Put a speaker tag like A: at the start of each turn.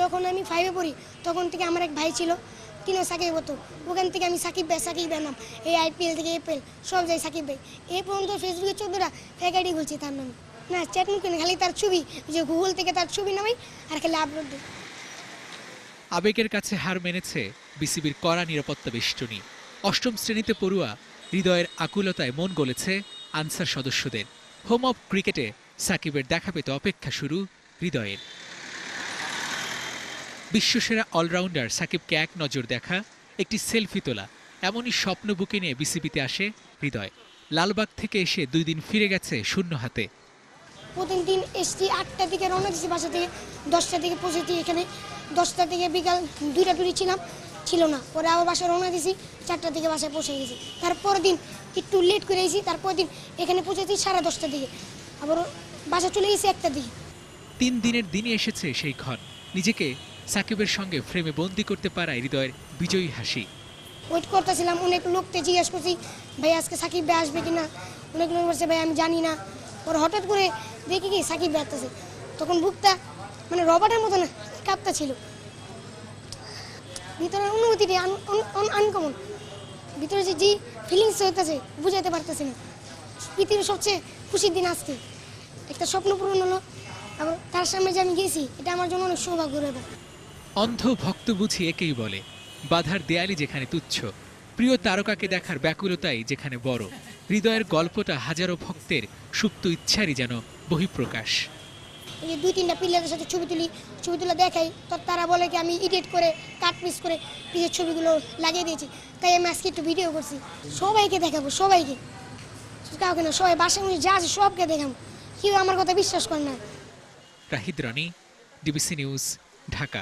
A: যখন আমি ফাইভে পড়ি, তখন থেকে আমার এক ভাই ছিল। তিনও সাকিব হতো ওখান থেকে আমি সাকিব ভাই সাকিব ভাই নাম। এই আইপিএল থেকে এপিএল সব যাই সাকিব ভাই। এ পর্যন্ত ফেসবুকে চোদ্দোটা ফেক আইডি খুলছি তার নামে। না চ্যাট মুখে খালি তার ছবি, যে গুগল থেকে তার ছবি নামাই আর খালি আপলোড দিই।
B: আবেগের কাছে হার মেনেছে বিসিবির কড়া নিরাপত্তা বেষ্টনী। অষ্টম শ্রেণীতে পড়ুয়া হৃদয়ের আকুলতায় মন গলেছে আনসার সদস্যদের। হোম অফ ক্রিকেটে সাকিবের দেখা পেতে অপেক্ষা শুরু হৃদয়ের। বিশ্বসেরা অলরাউন্ডার সাকিবকে এক নজর দেখা, একটি সেলফি তোলা, এমনই স্বপ্ন বুকে নিয়ে বিসিবিতে আসে হৃদয়। লালবাগ থেকে এসে দুই দিন ফিরে গেছে শূন্য হাতে।
A: প্রতিদিন এসছি আটটা থেকে রওনা দিচ্ছি বাসা থেকে, দশটা থেকে পৌঁছেছি এখানে, দশটা থেকে বিকাল দুইটা টুরি ছিলাম, ছিল না। পরে আবার বাসায় রওনা দিছি চারটা থেকে বাসায় পৌঁছে গেছি। তারপর দিন একটু লেট করে এসেছি তারপর দিন এখানে পৌঁছেছি সাড়ে দশটা দিকে আবার বাসা চলে গেছি একটা দিকে
B: তিন দিনের দিনে এসেছে সেই ক্ষণ। নিজেকে সাকিবের সঙ্গে ফ্রেমে বন্দি করতে পারায় হৃদয়ের বিজয়ী হাসি।
A: ওয়েট করতেছিলাম, অনেক লোককে জিজ্ঞেস করছি, ভাই, আজকে সাকিব ভাই আসবে কিনা? অনেক লোক বলছে, ভাই, আমি জানি না। পরে হঠাৎ করে দেখি কি সাকিব ভাই আসতেছে। তখন বুকটা মানে রবার্টের মতো না, কাঁপতা ছিল। ভিতরের অনুভূতিটি আনকমন ভিতরে যে যে ফিলিংস হইতেছে, বুঝাইতে পারতেছি না। পৃথিবীর সবচেয়ে খুশির দিন আজকে। একটা স্বপ্ন পূরণ হলো এবং তার সামনে যে আমি গেছি এটা আমার জন্য অনেক সৌভাগ্যের ব্যাপার
B: অন্ধ ভক্ত বুঝি একেই বলে বাধার দেয়ালি যেখানে তুচ্ছ। প্রিয় তারকাকে দেখার ব্যাকুলতাই যেখানে বড়। হৃদয়ের গল্পটা হাজারো ভক্তের সুপ্ত ইচ্ছারই যেন বহিঃপ্রকাশ।
A: এই দুই তিনটা পিলারের সাথে ছবি তুলি ছবি তুলে দেখাই তো তারা বলে কি আমি এডিট করে কাট পিস করে পিসের ছবিগুলো লাগিয়ে দিয়েছি। তাই আমি আজকে একটু ভিডিও করছি। সবাইকে দেখাবো সবাইকে। কাউকে না সবাই বাসায় যা আছে সবকে দেখাবো। কেউ আমার কথা বিশ্বাস করে না।
B: Rahid Rani DBC news Dhaka